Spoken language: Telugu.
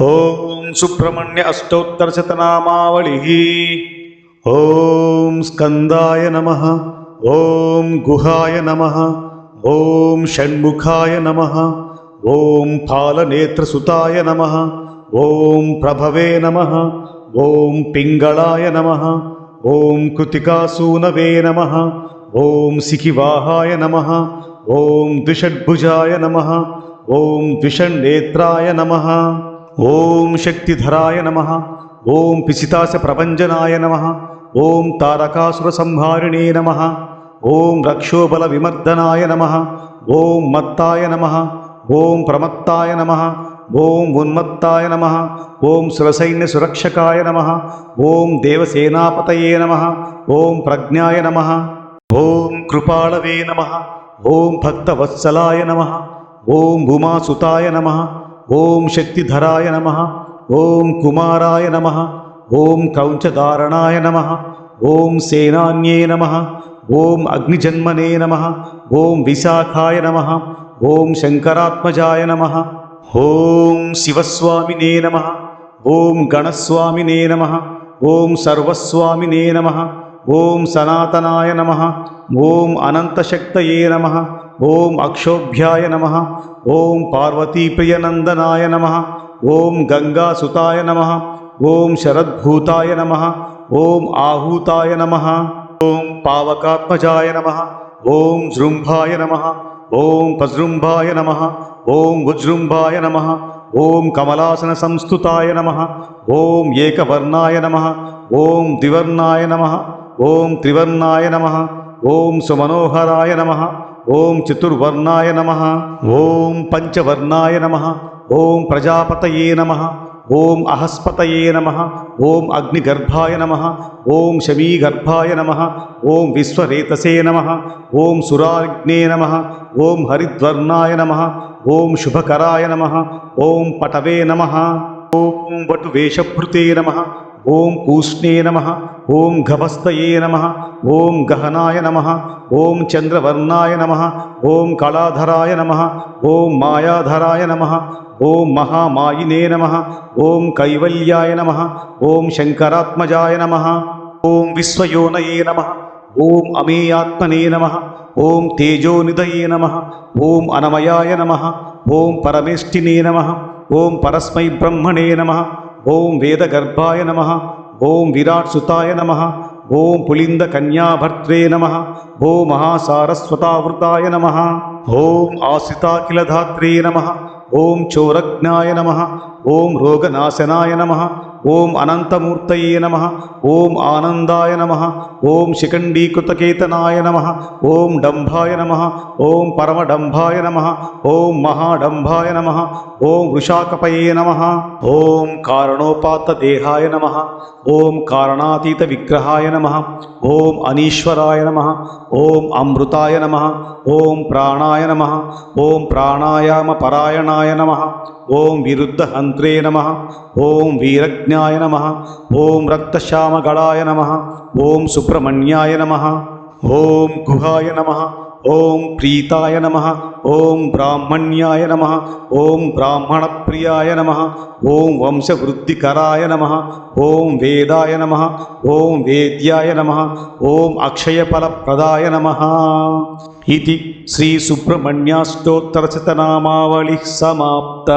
ఓం సుబ్రహ్మణ్య అష్టోత్తరశతనామావళి. ఓం స్కందాయ నమ. ఓం గుహాయ నమ. ఓం షణ్ముఖాయ నమ. ఓం పాలనేత్రసుతాయ నమ. ఓం ప్రభవే నమ. ఓం పింగళాయ నమ. ఓం కృతికాసూనవే నమ. ఓం సికివాహాయ నమ. ఓం ద్విషడ్భుజాయ నమ. ఓం ద్విషణ్నేత్రాయ నమ. ఓం శక్తిధరాయ నమ ఓం పిసితాస ప్రభంజనాయ నమ ఓం తారకాసుర సంహారిణే నమ ఓం రక్షోబల విమర్దనాయ నమ ఓం మత్తాయ నమ ఓం ప్రమత్తాయ నమ ఓం ఉన్మత్తాయ నమ ఓం సురసైన్య సురక్షకాయ నమ ఓం దేవసేనాపతయే నమ ఓం ప్రజ్ఞాయ నమ ఓం కృపాళవే నమ ఓం భక్తవత్సలాయ నమ ఓం భూమాసుతాయ నమ ఓం శక్తిధరాయ నమ ఓం కుమారాయ నమ ఓం కౌంచధారణాయ నమ ఓం సేనాన్యే నమ ఓం అగ్నిజన్మనే నమ ఓం విశాఖాయ నమ ఓం శంకరాత్మజాయ నమ ఓం శివస్వామినే నమ ఓం గణస్వామినే నమ ఓం సర్వస్వామినే నమ ఓం సనాతనాయ నమ ఓం అనంతశక్తయే నమ ఓం అక్షోభ్యాయ నమ ఓం పార్వతీప్రియనందనాయ నమ ఓం గంగాసుతాయ నమ ఓం శరద్భూతాయ నమ ఓం ఆహూతాయ నమ ఓం పావకాత్మజాయ నమ ఓం జృంభాయ నమ ఓం పజృంభాయ నమ ఓం ఉజృంభాయ నమ ఓం కమలాసన సంస్థుతాయ నమ ఓం ఏకవర్ణాయ నమ ఓం ద్వివర్ణాయ నమ ఓం త్రివర్ణాయ నమ ఓం సుమనోహరాయ నమ ఓం చతుర్వర్ణాయ నమ ఓం పంచవర్ణాయ నమ ఓం ప్రజాపతయే నమ ఓం అహస్పతయే నమ ఓం అగ్నిగర్భాయ నమ ఓం శమీగర్భాయ నమ ఓం విశ్వరేతసే నమ ఓం సురాగ్నే నమ ఓం హరిద్వర్ణాయ నమ ఓం శుభకరాయ నమ ఓం పటవే నమ ఓం వటువేషభృతే నమ ఓం కూష్ణే నమ ఓం గభస్తయే నమ ఓం గహనాయ నమ ఓం చంద్రవర్ణాయ నమ ఓం కళాధరాయ నమ ఓం మాయాధరాయ నమ ఓం మహామాయినే నమ ఓం కైవల్యాయ నమ ఓం శంకరాత్మజాయ నమ ఓం విశ్వయోనయే నమ ఓం అమేయాత్మనే నమ ఓం తేజోనిధయే నమ ఓం అనమయాయ నమ ఓం పరమేష్ఠినే నమ ఓం పరస్మై బ్రహ్మణే నమ ఓం వేదగర్భాయ నమ ఓం విరాట్సుతాయ నమ ఓం పులిందకన్యాభర్త్రే నమ ఓం మహాసారస్వతావృతాయ నమ ఓం ఆశ్రితాఖిలధాత్రే నమ ఓం చోరజ్ఞాయ నమ ఓం రోగనాశనాయ నమ ఓం అనంతమూర్తయే నమ ఓం ఆనందాయ నమ ఓం శిఖండీకృతకేతనాయ నమ ఓం డంభాయ నమ ఓం పరమడంభాయ నమ ఓం మహాడంభాయ నమ ఓం వృషాకపయే నమ ఓం కారణోపాత్తదేహాయ నమ ఓం కారణాతీత విగ్రహాయ నమ ఓం అనీశ్వరాయ నమ ఓం అమృతాయ నమ ఓం ప్రాణాయ నమ ఓం ప్రాణాయామ పరాయణాయ నమ ఓం విరుద్ధహంత్రే నమ ఓం వీరజ్ఞాయ నమ ఓం రక్తశ్యామగళాయ నమ ఓం సుబ్రహ్మణ్యాయ నమ ఓం గుహాయ నమ ఓం ప్రీతాయ నమ ఓం బ్రాహ్మణ్యాయ నమ ఓం బ్రాహ్మణప్రియాయ నమ ఓం వంశవృద్ధికరాయ నమ ఓం వేదాయ నమ ఓం వేద్యాయ నమ ఓం అక్షయఫలప్రదాయ నమ. ఇది శ్రీ సుబ్రహ్మణ్యాష్టోత్తరశతనామావళి సమాప్త.